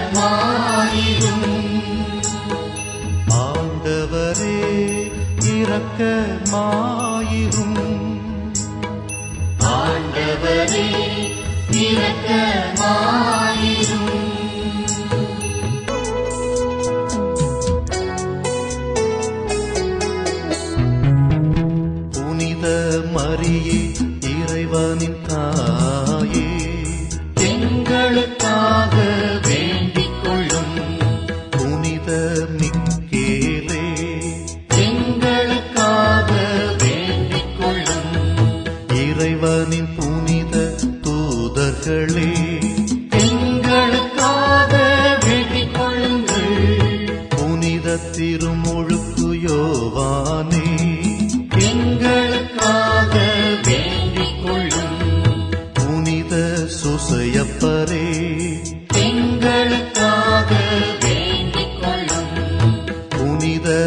இரக்கமாயிரும் ஆண்டவரே இரக்கமாயிரும் ஆண்டவரே இரக்கமாயிரும்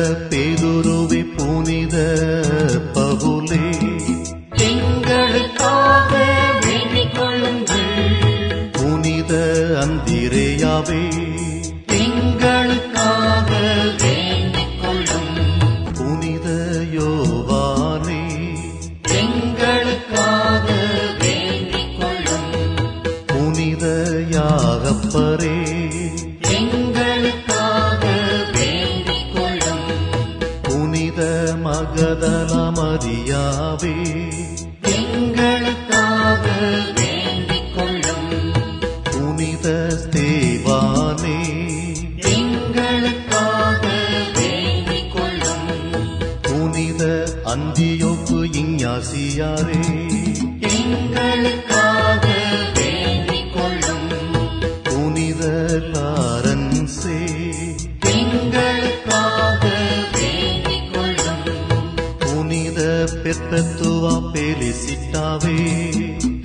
புனித பேதுருவி புனித மகதல மரியாவே எங்களுக்காக வேண்டிக் கொள்ளும் புனித ஸ்தேவானே எங்களுக்காக வேண்டிக் கொள்ளும் புனித அந்தியோப்பு இஞ்ஞாசியாரே. பெர்பெத்துவா பெலிசிட்டாவே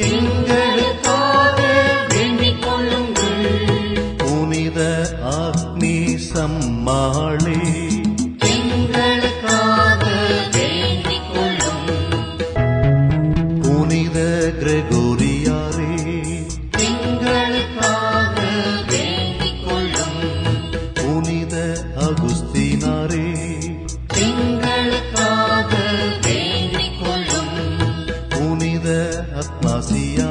எங்களுக்காக புனித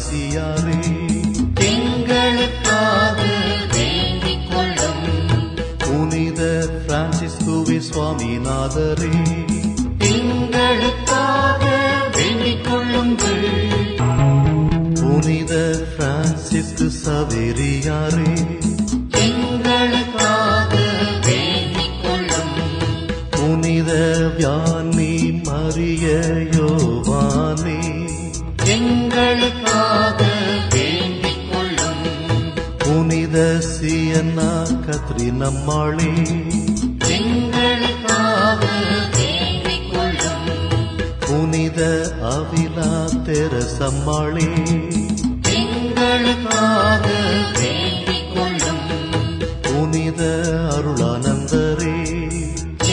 இஞ்ஞாசியாரே எங்களுக்காக வேண்டிக் கொள்ளும் புனித பிரான்சிஸ்குவி சுவாமிநாதரே. எங்களுக்காக வேண்டிக் கொள்ளுங்கள். புனித பிரான்சிஸ்கு சவேரியாரே. எங்களுக்காக வேண்டிக் கொள்ளும் புனித அவிலா தெரசம்மாளே. எங்களுக்காக வேண்டிக் கொள்ளும் புனித அருளானந்தரே.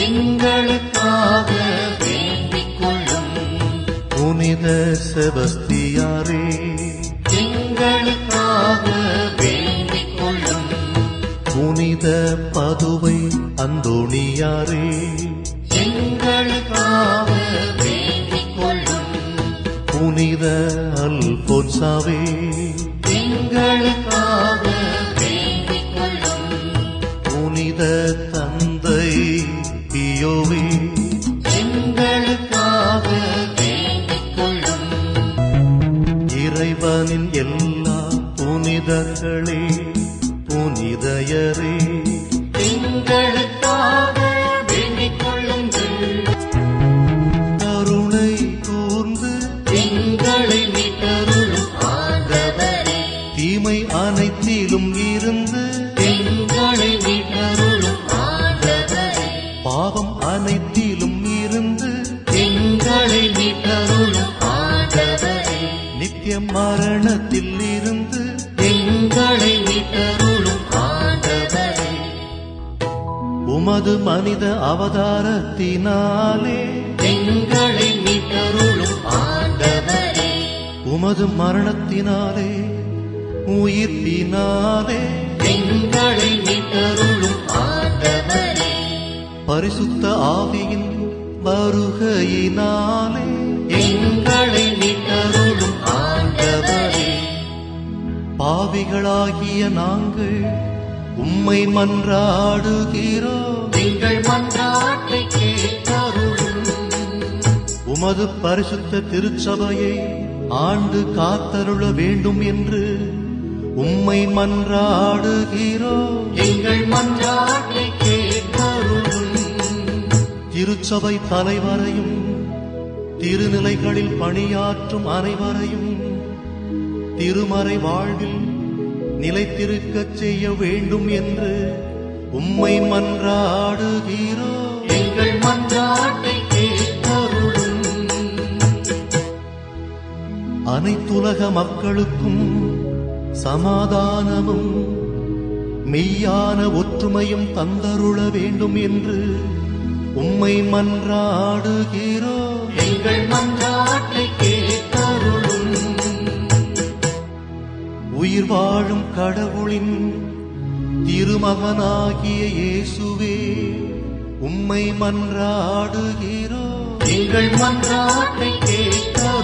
எங்களுக்காக வேண்டிக் கொள்ளும் புனித செபஸ்தியாரே. புனித பதுவை அந்தோணியாரே. எங்களுக்காக வேண்டிக் கொள்ளும் புனித அல்போன்சாவே. எங்களுக்காக வேண்டிக் கொள்ளும் புனித தந்தை பியோவே எங்களுக்காக வேண்டிக் கொள்ளும் இறைவனின் எல்லா புனிதர்களே. புனிதயரே உமது மனித அவதாரத்தினாலே எங்களை மீட்டருளும் ஆண்டவரே. உமது மரணத்தினாலே உயிர்ப்பினாலே எங்களை மீட்டருளும் ஆண்டவரே. பரிசுத்த ஆவியின் வருகையினாலே எங்களை மீட்டருளும் ஆண்டவரே. பாவிகளாகிய நாங்கள் உம்மை மன்றாடுகிறோம் எங்கள் மன்றாட்டை கேட்டருளும். உமது பரிசுத்த திருச்சபையை ஆண்டு காத்தருள வேண்டும் என்று உம்மை மன்றாடுகிறோம் எங்கள் மன்றாட்டை கேட்டருளும். திருச்சபை தலைவரையும் திருநிலைகளில் பணியாற்றும் அனைவரையும் திருமறை வாழ்வில் நிலைத்திருக்கச் செய்ய வேண்டும் என்று உம்மை மன்றாடுகிறோம் எங்கள் மன்றாட்டை கேட்டருளும் அனைத்துலக மக்களுக்கும் சமாதானமும் மெய்யான ஒற்றுமையும் தந்தருள வேண்டும் என்று உம்மை மன்றாடுகிறோம் எங்கள் மன்றாட்டை உயிர் வாழும் கடவுளின் திருமகனாகிய இயேசுவே உம்மை மன்றாடுகிறோம். எங்கள் மன்றாட்டை கேட்டருளும்